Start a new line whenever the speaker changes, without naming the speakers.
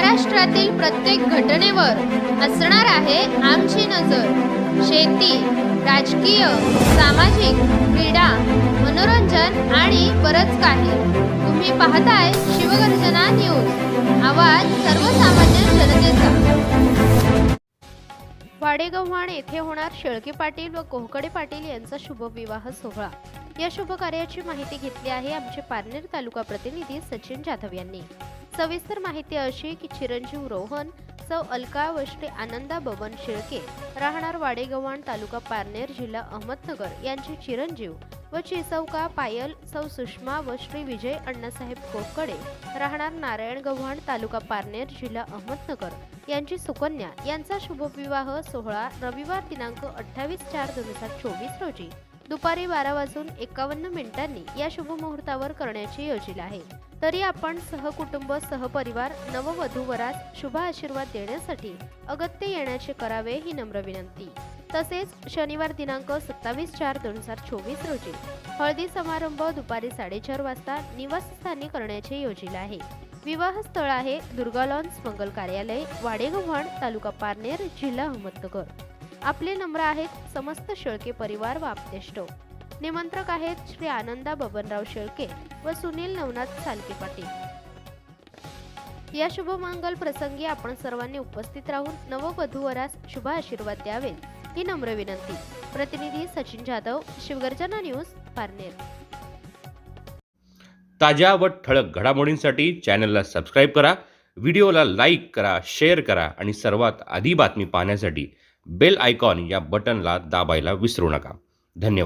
महाराष्ट्रातील प्रत्येक घटनेवर असणार आहे आमची नजर. शेती राजकीय सामाजिक क्रीडा मनोरंजन आणि बरंच काही. तुम्ही पाहताय शिवगर्जना न्यूज. आवाज सर्वसामान्य जनतेचा. वाडेगव्हाण येथे होणार शेळके पाटील व कोहकडे पाटील यांचा शुभविवाह सोहळा. या शुभ कार्याची माहिती घेतली आहे आमचे पारनेर तालुका प्रतिनिधी सचिन जाधव यांनी. सविस्तर माहिती अशी की चिरंजीव रोहन सौ अलका व आनंदा बबन शिळके राहणार वाडेगव्हाण तालुका पारनेर जिल्हा अहमदनगर यांचे चिरंजीव व चिसौका पायल सौ सुषमा व श्री विजय अण्णासाहेब कोकडे राहणार नारायण गव्हाण तालुका पारनेर जिल्हा अहमदनगर यांची सुकन्या. यांचा शुभविवाह सोहळा रविवार दिनांक अठ्ठावीस चार दोन हजार चोवीस रोजी दुपारी बारा वाजून एकावन्न मिनिटांनी या शुभमुहूर्तावर करण्याची योजना आहे. तरी आपण सहकुटुंब सहपरिवार नववधूवरास शुभ आशीर्वाद देण्यासाठी अगत्य येण्याचे करावे ही नम्र विनंती. तसेच शनिवार दिनांक सत्तावीस चार दोन हजार चोवीस रोजी हळदी समारंभ दुपारी साडेचार वाजता निवासस्थानी करण्याचे योजिले आहे. विवाह स्थळ आहे दुर्गा लॉन्स मंगल कार्यालय वाडेगव्हाण तालुका पारनेर जिल्हा अहमदनगर. आपले नम्र आहेत समस्त शेळके परिवार व आपतेष्ट. निमंत्रक आहेत श्री आनंदा बबनराव शेळके व सुनील नवनाथ सालके पाटील. या शुभमंगल प्रसंगी आपण सर्वांनी उपस्थित राहून नववधूवरास शुभ आशीर्वाद द्यावेत ही नम्र विनंती. प्रतिनिधी सचिन जाधव शिवगर्जना न्यूज पारनेर.
ताज्या व ठळक घडामोडींसाठी चॅनलला सबस्क्राईब करा व्हिडिओला लाईक करा शेअर करा आणि सर्वात आधी बातमी पाहण्यासाठी बेल आयकॉन या बटनला दाबायला विसरू नका. धन्यवाद.